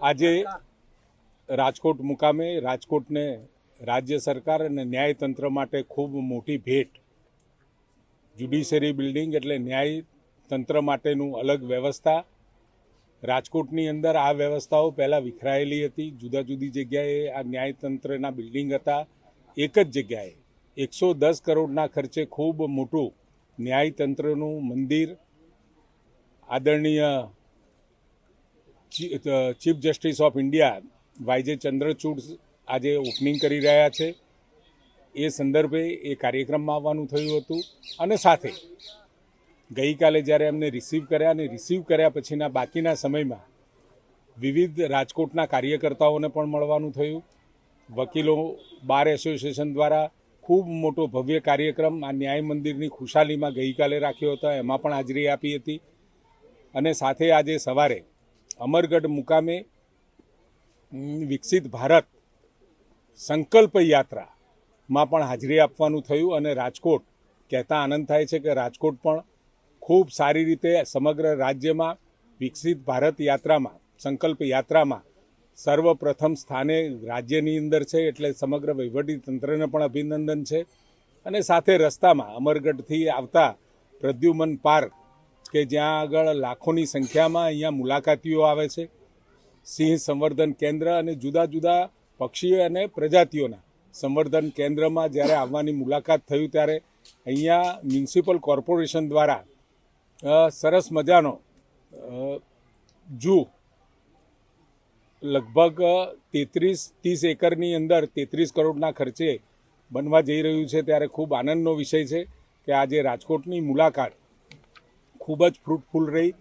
આજે રાજકોટ મુકામે રાજકોટને રાજ્ય સરકાર અને ન્યાયતંત્ર માટે ખૂબ મોટી ભેટ. જ્યુડિશરી બિલ્ડિંગ એટલે ન્યાયતંત્ર માટેનું અલગ વ્યવસ્થા. રાજકોટની અંદર આ વ્યવસ્થાઓ પહેલાં વિખરાયેલી હતી. જુદા જુદી જગ્યાએ આ ન્યાયતંત્રના બિલ્ડિંગ હતા. એક જ જગ્યાએ એકસો દસ કરોડના ખર્ચે ખૂબ મોટું ન્યાયતંત્રનું મંદિર. આદરણીય chief justice of India YJ Chandrachud આજે ઓપનિંગ કરી રહ્યા છે. એ સંદર્ભે એ કાર્યક્રમમાં આવવાનું થયું હતું. અને સાથે ગઈકાલે જ્યારે એમને રિસીવ કર્યા અને રિસીવ કર્યા પછીના બાકીના સમયમાં વિવિધ રાજકોટના કાર્યકર્તાઓને પણ મળવાનું થયું. વકીલો, બાર એસોસિએશન દ્વારા ખૂબ મોટો ભવ્ય કાર્યક્રમ આ ન્યાય મંદિરની ખુશાલીમાં ગઈકાલે રાખ્યો હતો. એમાં પણ હાજરી આપી હતી. અને સાથે આજે સવારે અમરગઢ મુકામે વિકસિત ભારત સંકલ્પ યાત્રામાં પણ હાજરી આપવાનું થયું અને રાજકોટ કહેતા આનંદ થાય છે કે રાજકોટ પણ ખૂબ સારી રીતે સમગ્ર રાજ્યમાં વિકસિત ભારત યાત્રામાં, સંકલ્પ યાત્રામાં સર્વપ્રથમ સ્થાને રાજ્યની અંદર છે એટલે સમગ્ર તંત્રને પણ અભિનંદન છે. અને સાથે રસ્તામાં અમરગઢથી આવતા પ્રદ્યુમન પાર્ક કે જ્યાં આગળ લાખોની સંખ્યામાં અહીંયા મુલાકાતીઓ આવે છે. સિંહ સંવર્ધન કેન્દ્ર અને જુદા જુદા પક્ષીઓ અને પ્રજાતિઓના સંવર્ધન કેન્દ્રમાં જ્યારે આવવાની મુલાકાત થયું ત્યારે અહીંયા મ્યુનિસિપલ કોર્પોરેશન દ્વારા સરસ મજાનો જૂ લગભગ તેત્રીસ, ત્રીસ એકરની અંદર તેત્રીસ કરોડના ખર્ચે બનવા જઈ રહ્યું છે. ત્યારે ખૂબ આનંદનો વિષય છે કે આજે રાજકોટની મુલાકાત ખૂબ જ ફ્રૂટફુલ રહી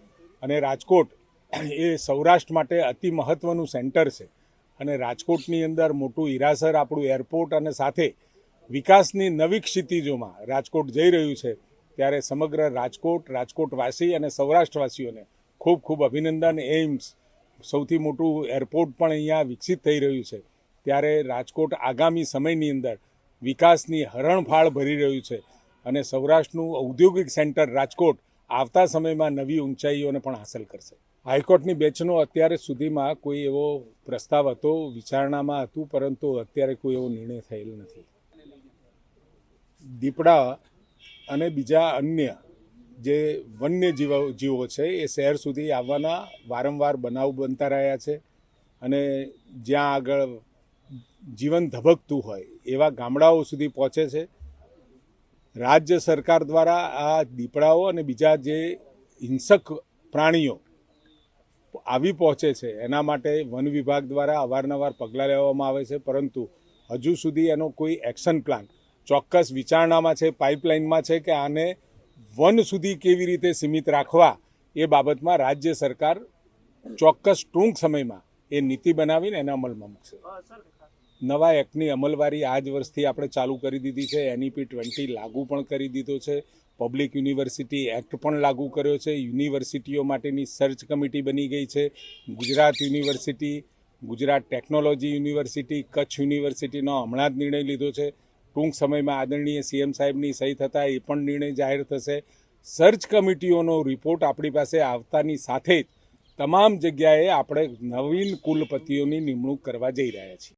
અને રાજકોટ એ સૌરાષ્ટ્ર માટે અતિ મહત્ત્વનું સેન્ટર છે. અને રાજકોટની અંદર મોટું હિરાસર આપણું એરપોર્ટ અને સાથે વિકાસની નવી ક્ષિતિજોમાં રાજકોટ જઈ રહ્યું છે, ત્યારે સમગ્ર રાજકોટ, રાજકોટવાસી અને સૌરાષ્ટ્રવાસીઓને ખૂબ ખૂબ અભિનંદન. એઇમ્સ સૌથી મોટું એરપોર્ટ પણ અહીંયા વિકસિત થઈ રહ્યું છે. ત્યારે રાજકોટ આગામી સમયની અંદર વિકાસની હરણફાળ ભરી રહ્યું છે અને સૌરાષ્ટ્રનું ઔદ્યોગિક સેન્ટર રાજકોટ આવતા સમયમાં નવી ઊંચાઈઓને પણ હાંસલ કરશે. હાઈકોર્ટની બેચનો અત્યારે સુધીમાં કોઈ એવો પ્રસ્તાવ હતો, વિચારણામાં હતું, પરંતુ અત્યારે કોઈ એવો નિર્ણય થયેલ નથી. દીપડા અને બીજા અન્ય જે વન્ય જીવો જીવો છે, એ શહેર સુધી આવવાના વારંવાર બનાવ બનતા રહ્યા છે અને જ્યાં આગળ જીવન ધબકતું હોય એવા ગામડાઓ સુધી પહોંચે છે. રાજ્ય સરકાર દ્વારા આ દીપડાઓ અને બીજા જે હિંસક પ્રાણીઓ આવી પહોંચે છે, એના માટે વન વિભાગ દ્વારા અવારનવાર પગલાં લેવામાં આવે છે. પરંતુ હજુ સુધી એનો કોઈ એક્શન પ્લાન ચોક્કસ વિચારણામાં છે, પાઇપલાઇનમાં છે કે આને વન સુધી કેવી રીતે સીમિત રાખવા એ બાબતમાં રાજ્ય સરકાર ચોક્કસ ટૂંક સમયમાં એ નીતિ બનાવીને એને અમલમાં મૂકશે. નવા એક્ટની અમલવારી આ જ વર્ષથી આપણે ચાલુ કરી દીધી છે. એનઈપી ટ્વેન્ટી લાગુ પણ કરી દીધો છે. પબ્લિક યુનિવર્સિટી એક્ટ પણ લાગુ કર્યો છે. યુનિવર્સિટીઓ માટેની સર્ચ કમિટી બની ગઈ છે. Gujarat university Gujarat technology university Kutch યુનિવર્સિટીનો હમણાં જ નિર્ણય લીધો છે. ટૂંક સમયમાં આદરણીય સીએમ સાહેબની સહી થતાં એ પણ નિર્ણય જાહેર થશે. સર્ચ કમિટીઓનો રિપોર્ટ આપણી પાસે આવતાની સાથે જ તમામ જગ્યાએ આપણે નવીન કુલપતિઓની નિમણૂક કરવા જઈ રહ્યા છીએ.